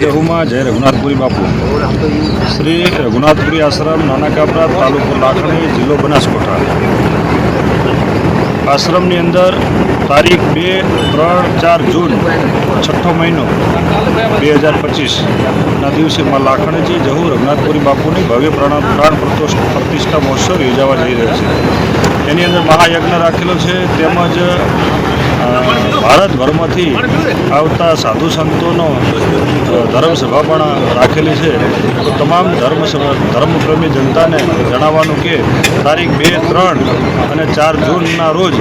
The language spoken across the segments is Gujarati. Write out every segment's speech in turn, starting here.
જહુમાં જય રઘુનાથપુરી બાપુ. શ્રી રઘુનાથપુરી આશ્રમ નાના કાપરા તાલુકો લાખણી, જિલ્લો બનાસકાંઠા. આશ્રમની અંદર તારીખ બે ત્રણ ચાર જૂન, છઠ્ઠો મહિનો, બે હજાર પચીસના દિવસે માં લાખણીજી જહુ રઘુનાથપુરી બાપુની ભવ્ય પ્રાણ પ્રાણ પ્રતિષ્ઠ- મહોત્સવ યોજાવા જઈ રહ્યો છે. એની અંદર મહાયજ્ઞ રાખેલો છે, તેમજ ભારતભરમાંથી આવતા સાધુ સંતોનો ધર્મસભા પણ રાખેલી છે. તો તમામ ધર્મ ધર્મપ્રેમી જનતાને જણાવવાનું કે તારીખ બે, ત્રણ અને ચાર જૂનના રોજ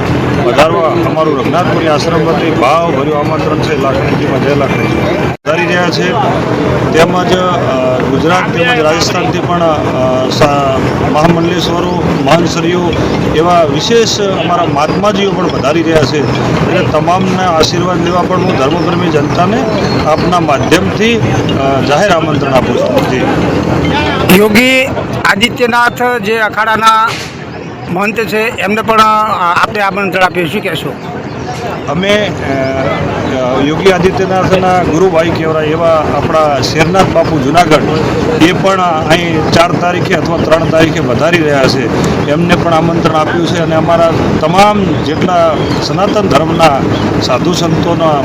વધારવા અમારું રઘનાથપુરી આશ્રમ વતી ભાવ ભર્યું આમંત્રણ છે લાખણીજીમાં, જય લાખણીજી. વધારી રહ્યા છે તેમજ ગુજરાત તેમજ રાજસ્થાનથી પણ મહામંડલેશ્વરો મહાનસરીઓ એવા વિશેષ અમારા મહાત્માજીઓ પણ વધારી રહ્યા છે. એટલે તમામના આશીર્વાદ લેવા પણ હું ધર્મપ્રેમી જનતાને આપના માધ્યમથી જાહેર આમંત્રણ આપું છું. યોગી આદિત્યનાથ જે અખાડાના મહંત છે એમને પણ આપણે આમંત્રણ આપીએ શું કહેશો? અમે યોગી આદિત્યનાથના ગુરુભાઈ કહેવાય એવા આપણા શેરનાથ બાપુ જુનાગઢ, એ પણ અહીં ચાર તારીખે અથવા ત્રણ તારીખે વધારી રહ્યા છે. એમને પણ આમંત્રણ આપ્યું છે અને અમારા તમામ જેટલા સનાતન ધર્મના સાધુ સંતોના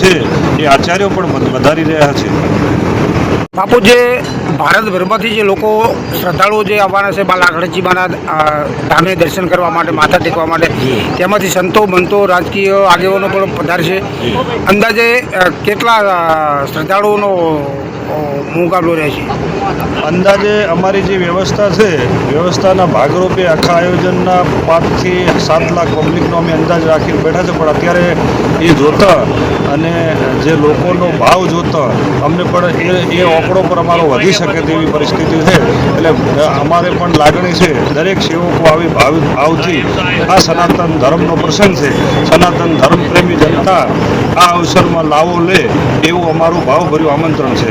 છે, એ આચાર્યો પણ વધારી રહ્યા છે. બાપુ જે ભારતભરમાંથી જે લોકો શ્રદ્ધાળુઓ જે આવવાના છે બા લાખણીજીમાના ધામે દર્શન કરવા માટે માથા ટેકવા માટે તેમાંથી સંતો મંતો રાજકીય આગેવાનો પણ પધારશે અંદાજે કેટલા શ્રદ્ધાળુઓનો મુકાબલો રહેશે. અંદાજે અમારી જે વ્યવસ્થા છે, વ્યવસ્થાના ભાગરૂપે આખા આયોજનના પાંચથી સાત લાખ પબ્લિકનો અમે અંદાજ રાખીને બેઠા છે, પણ અત્યારે એ જોતા અને જે લોકોનો ભાવ જોતા, અમને પણ એ એ ઓકડો પર અમારો વધી શકે તેવી પરિસ્થિતિ છે. એટલે અમારે પણ લાગણી છે, દરેક સેવકો આવી ભાવ, ભાવથી આ સનાતન ધર્મનો પ્રસંગ છે. સનાતન ધર્મ પ્રેમી જનતા આ અવસરમાં લાવો લે, એવું અમારું ભાવભર્યું આમંત્રણ છે.